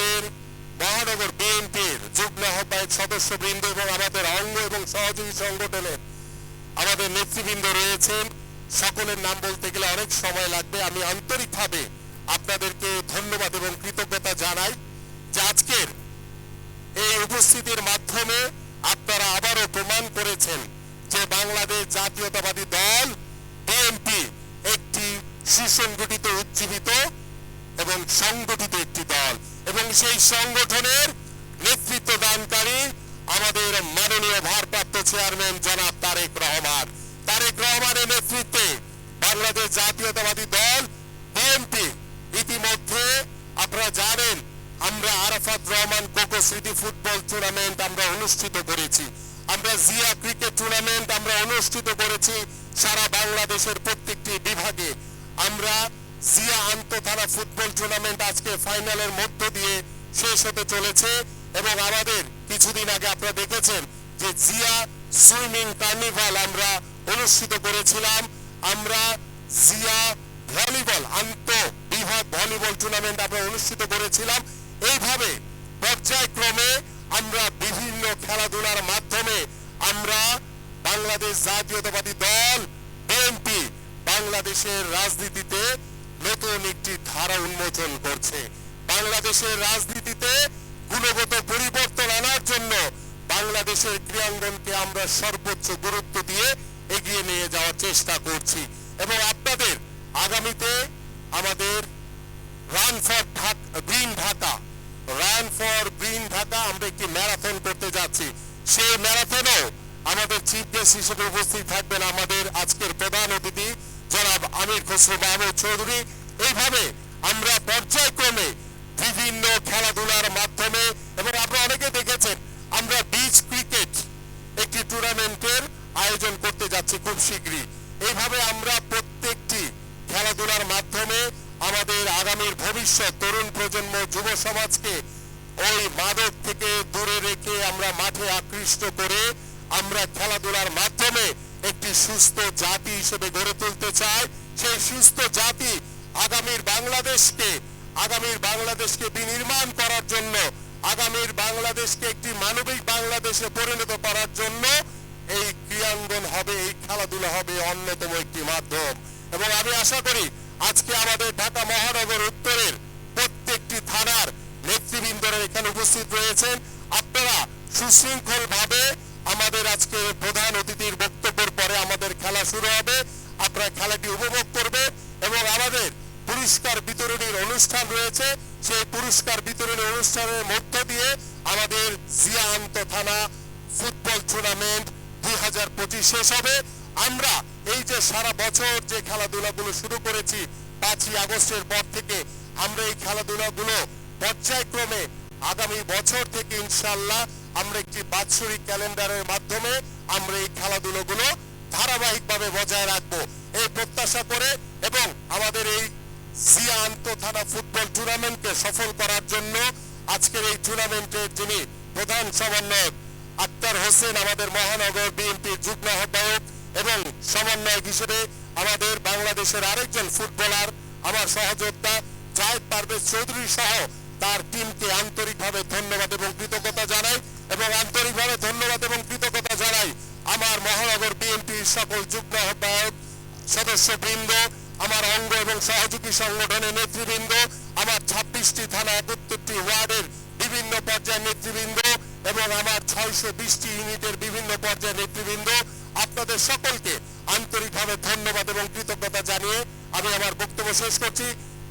আমাদের মহানগর বিএনপির যুগ্ম আহ্বায়ক সদস্যবৃন্দ এবং আমাদের অঙ্গ এবং সহযোগী সংগঠনের আমাদের নেতৃবৃন্দ রয়েছেন। সকলের নাম বলতে গেলে অনেক সময় লাগবে। আমি আন্তরিকভাবে আপনাদেরকে ধন্যবাদ এবং কৃতজ্ঞতা জানাই যে আজকের এই উপস্থিতির মাধ্যমে আপনারা আবারও প্রমাণ করেছেন যে বাংলাদেশ জাতীয়তাবাদী দল, বিএনপি একটি সুসংগঠিত, উজ্জীবিত এবং সংগঠিত একটি দল। এবং সেই সংগঠনের নেতৃত্ব দানকারী আমাদের মাননীয় ভারপ্রাপ্ত চেয়ারম্যান জনাব তারেক রহমান। তারেক রহমানের নেতৃত্বে বাংলাদেশ জাতীয়তাবাদী দল, বিএনপি, ইতিমধ্যে আপনারা জানেন, আমরা আরাফাত রহমান কোকো স্মৃতি ফুটবল টুর্নামেন্ট আমরা অনুষ্ঠিত করেছি। আমরা জিয়া ক্রিকেট টুর্নামেন্ট আমরা অনুষ্ঠিত করেছি সারা বাংলাদেশের প্রত্যেকটি বিভাগে। আমরা জিয়া আন্তঃথানা ফুটবল টুর্নামেন্ট আজকে ফাইনালের মধ্য দিয়ে শেষ হতে চলেছে এবং আমাদের কিছুদিন আগে আপনারা দেখেছেন যে জিয়া সুইমিং কার্নিভাল আমরা অনুষ্ঠিত করেছিলাম। আমরা জিয়া ভলিবল আন্ত বিভাগ ভলিবল টুর্নামেন্ট আমরা অনুষ্ঠিত করেছিলাম। এইভাবে পর্যায়ক্রমে আমরা বিভিন্ন খেলাধুলার মাধ্যমে আমরা বাংলাদেশ জাতীয়তাবাদী দল, বিএনপি, বাংলাদেশের রাজনীতিতে নতুন একটি ধারা উন্মোচন করছে। বাংলাদেশের রাজনীতিতে গুণগত পরিবর্তন আনার জন্য বাংলাদেশের ক্রীড়াঙ্গনকে আমরা সর্বোচ্চ গুরুত্ব দিয়ে এগিয়ে নিয়ে যাওয়ার চেষ্টা করছি। এবং আপনাদের আগামীতে আমাদের run for green Dhaka, run for green Dhaka আমরা একটি ম্যারাথন করতে যাচ্ছি। সেই ম্যারাথনেও আমাদের চিফ গেস্ট হিসেবে উপস্থিত থাকবেন আমাদের আজকের প্রধান অতিথি জনাব আমির খসরু মাহমুদ চৌধুরী। এইভাবে আমরা পর্যায়ক্রমে বিভিন্ন খেলাধুলার মাধ্যমে এবং আপনারা অনেকে দেখেছেন, আমরা বিচ ক্রিকেট একটি টুর্নামেন্টের আয়োজন করতে যাচ্ছি খুব শীঘ্রই। এইভাবে আমরা প্রত্যেকটি খেলাধুলার মাধ্যমে আমাদের আগামীর ভবিষ্যৎ তরুণ প্রজন্ম, যুব সমাজকে ওই মাদক থেকে দূরে রেখে আমরা মাঠে আকৃষ্ট করে আমরা খেলাধুলার মাধ্যমে একটি সুস্থ জাতি হিসেবে গড়ে তুলতে চাই সেই সুস্থ জাতি আগামীর বাংলাদেশকে আগামীর বাংলাদেশকে বিনির্মাণ করার জন্য, আগামীর বাংলাদেশকে একটি মানবিক বাংলাদেশে পরিণত করার জন্য এই ক্রিয়াঙ্গন হবে, এই খেলাধুলা হবে অন্যতম একটি মাধ্যম। এবং আমি আশা করি আজকে আমাদের ঢাকা মহানগর উত্তরের প্রত্যেকটি থানার নেতৃবৃন্দরা এখানে উপস্থিত রয়েছেন। আপনারা সুশৃঙ্খল ভাবে আমাদের আজকে প্রধান অতিথির বক্তব্যের পরে আমাদের খেলা শুরু হবে। আপনারা খেলাটি উপভোগ করবে এবং আমাদের পুরস্কার বিতরণীর অনুষ্ঠান রয়েছে। সেই পুরস্কার বিতরণী অনুষ্ঠানের মধ্য দিয়ে আমাদের জিয়ান্ত থানা ফুটবল টুর্নামেন্ট দুই হাজার পঁচিশ শেষ হবে। আমরা এই যে সারা বছর যে খেলাধুলাগুলো শুরু করেছি পাঁচই আগস্টের পর থেকে, আমরা এই খেলাধুলাগুলো পর্যায়ক্রমে আগামী বছর থেকে ইনশাল্লাহ আমরা একটি বাৎসরিক ক্যালেন্ডারের মাধ্যমে আমরা এই খেলাধুলোগুলো ধারাবাহিকভাবে বজায় রাখব। এই প্রত্যাশা করে এবং আমাদের এই সিয়া থানা ফুটবল টুর্নামেন্টকে সফল করার জন্য আজকের এই টুর্নামেন্টের যিনি প্রধান সমন্বয়ক আক্তার হোসেন, আমাদের মহানগর বিএনপির যুগ্ম আহ্বায়ক এবং সমন্বয়ক হিসেবে আমাদের বাংলাদেশের আরেকজন ফুটবলার, আমার সহযোদ্ধা জাহেদ পারভেজ চৌধুরী সহ তার টিমকে আন্তরিকভাবে ধন্যবাদ এবং কৃতজ্ঞতা জানাই এবং আন্তরিকভাবে ধন্যবাদ এবং কৃতজ্ঞতা জানাই আমার মহানগর বিএনপির সকল যুগ্ম আহ্বায়ক, সদস্যবৃন্দ, আমার অঙ্গ এবং সহযোগী সংগঠনের নেতৃবৃন্দ, আমার ছাব্বিশটি থানা একত্তরটি ওয়ার্ডের বিভিন্ন পর্যায়ের নেতৃবৃন্দ এবং আমার ছয়শো বিশটি ইউনিটের বিভিন্ন পর্যায়ের নেতৃবৃন্দ, আপনাদের সকলকে আন্তরিকভাবে ধন্যবাদ এবং কৃতজ্ঞতা জানিয়ে আমি আমার বক্তব্য শেষ করছি।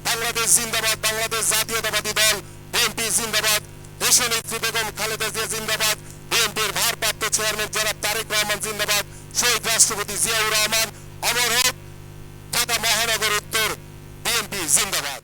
বাংলাদেশ জিন্দাবাদ, বাংলাদেশ জাতীয়তাবাদী দল, বিএনপি জিন্দাবাদ, দেশনেত্রী বেগম খালেদা জিয়া জিন্দাবাদ বিএনপির ভারপ্রাপ্ত চেয়ারম্যান জনাব তারেক রহমান জিন্দাবাদ। শহীদ রাষ্ট্রপতি জিয়াউর রহমান, অমর হোক, ঢাকা মহানগর উত্তর, বিএনপি জিন্দাবাদ।